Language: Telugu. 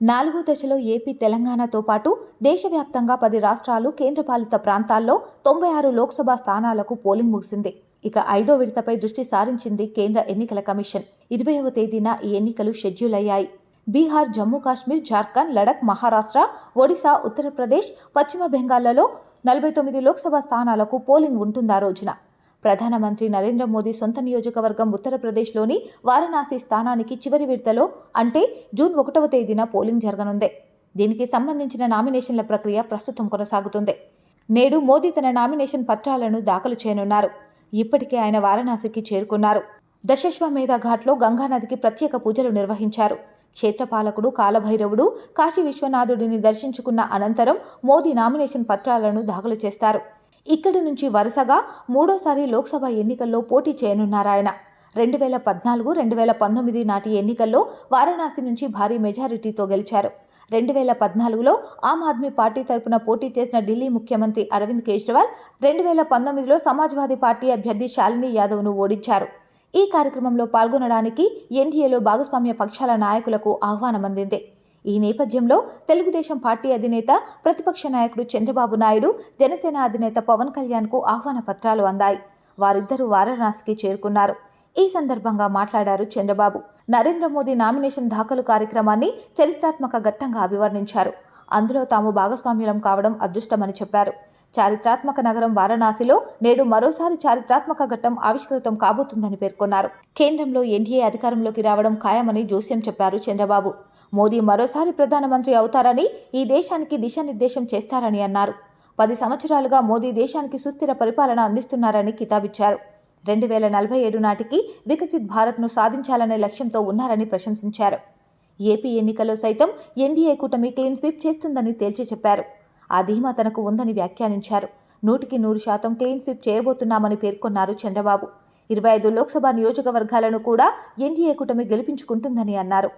నాలుగో దశలో ఏపీ తెలంగాణతో పాటు దేశవ్యాప్తంగా పది రాష్ట్రాలు కేంద్రపాలిత ప్రాంతాల్లో తొంభై ఆరు లోక్సభ స్థానాలకు పోలింగ్ ముగిసింది. ఇక ఐదో విడతపై దృష్టి సారించింది కేంద్ర ఎన్నికల కమిషన్. ఇరవైవ తేదీన ఈ ఎన్నికలు షెడ్యూల్ అయ్యాయి. బీహార్ జమ్మూ కాశ్మీర్ జార్ఖండ్ లడక్ మహారాష్ట్ర ఒడిశా ఉత్తరప్రదేశ్ పశ్చిమ బెంగాల్లో నలభై తొమ్మిది లోక్సభ స్థానాలకు పోలింగ్ ఉంటుందా రోజున? ప్రధానమంత్రి నరేంద్ర మోదీ సొంత నియోజకవర్గం ఉత్తరప్రదేశ్లోని వారణాసి స్థానానికి చివరి విడతలో అంటే జూన్ ఒకటవ తేదీన పోలింగ్ జరగనుంది. దీనికి సంబంధించిన నామినేషన్ల ప్రక్రియ ప్రస్తుతం కొనసాగుతుంది. నేడు మోదీ తన నామినేషన్ పత్రాలను దాఖలు చేయనున్నారు. ఇప్పటికే ఆయన వారణాసికి చేరుకున్నారు. దశశ్వమేధ ఘాట్లో గంగానదికి ప్రత్యేక పూజలు నిర్వహించారు. క్షేత్రపాలకుడు కాలభైరవుడు కాశీ విశ్వనాథుడిని దర్శించుకున్న అనంతరం మోదీ నామినేషన్ పత్రాలను దాఖలు చేస్తారు. ఇక్కడి నుంచి వరుసగా మూడోసారి లోక్సభ ఎన్నికల్లో పోటీ చేయనున్నారాయన. రెండు వేల పద్నాలుగు రెండు వేల పంతొమ్మిది నాటి ఎన్నికల్లో వారణాసి నుంచి భారీ మెజారిటీతో గెలిచారు. రెండు వేల పద్నాలుగులో ఆమ్ ఆద్మీ పార్టీ తరపున పోటీ చేసిన ఢిల్లీ ముఖ్యమంత్రి అరవింద్ కేజ్రీవాల్ రెండు వేల పంతొమ్మిదిలో సమాజ్వాదీ పార్టీ అభ్యర్థి శాలిని యాదవ్ను ఓడించారు. ఈ కార్యక్రమంలో పాల్గొనడానికి ఎన్డీఏలో భాగస్వామ్య పక్షాల నాయకులకు ఆహ్వానం అందింది ఈ నేపథ్యంలో తెలుగుదేశం పార్టీ అధినేత ప్రతిపక్ష నాయకుడు చంద్రబాబు నాయుడు జనసేన అధినేత పవన్ కళ్యాణ్కు ఆహ్వాన పత్రాలు అందాయి. వారిద్దరూ వారణాసికి చేరుకున్నారు. ఈ సందర్భంగా మాట్లాడారు చంద్రబాబు. నరేంద్ర మోదీ నామినేషన్ దాఖలు కార్యక్రమాన్ని చరిత్రాత్మక ఘట్టంగా అభివర్ణించారు. అందులో తాము భాగస్వామ్యం కావడం అదృష్టమని చెప్పారు. చారిత్రాత్మక నగరం వారణాసిలో నేడు మరోసారి చారిత్రాత్మక ఘట్టం ఆవిష్కృతం కాబోతుందని పేర్కొన్నారు. కేంద్రంలో ఎన్డీఏ అధికారంలోకి రావడం ఖాయమని జోస్యం చెప్పారు చంద్రబాబు. మోదీ మరోసారి ప్రధానమంత్రి అవుతారని ఈ దేశానికి దిశానిర్దేశం చేస్తారని అన్నారు. పది సంవత్సరాలుగా మోదీ దేశానికి సుస్థిర పరిపాలన అందిస్తున్నారని కితాబిచ్చారు. రెండు వేల నలభై ఏడు నాటికి వికసిత్ భారత్ను సాధించాలనే లక్ష్యంతో ఉన్నారని ప్రశంసించారు. ఏపీ ఎన్నికల్లో సైతం ఎన్డీఏ కూటమి క్లీన్ స్వీప్ చేస్తుందని తేల్చి చెప్పారు. ఆ ధీమా తనకు ఉందని వ్యాఖ్యానించారు. నూటికి నూరు శాతం క్లీన్ స్వీప్ చేయబోతున్నామని పేర్కొన్నారు చంద్రబాబు. ఇరవై ఐదు లోక్సభ నియోజకవర్గాలను కూడా ఎన్డీఏ కూటమి గెలిపించుకుంటుందని అన్నారు.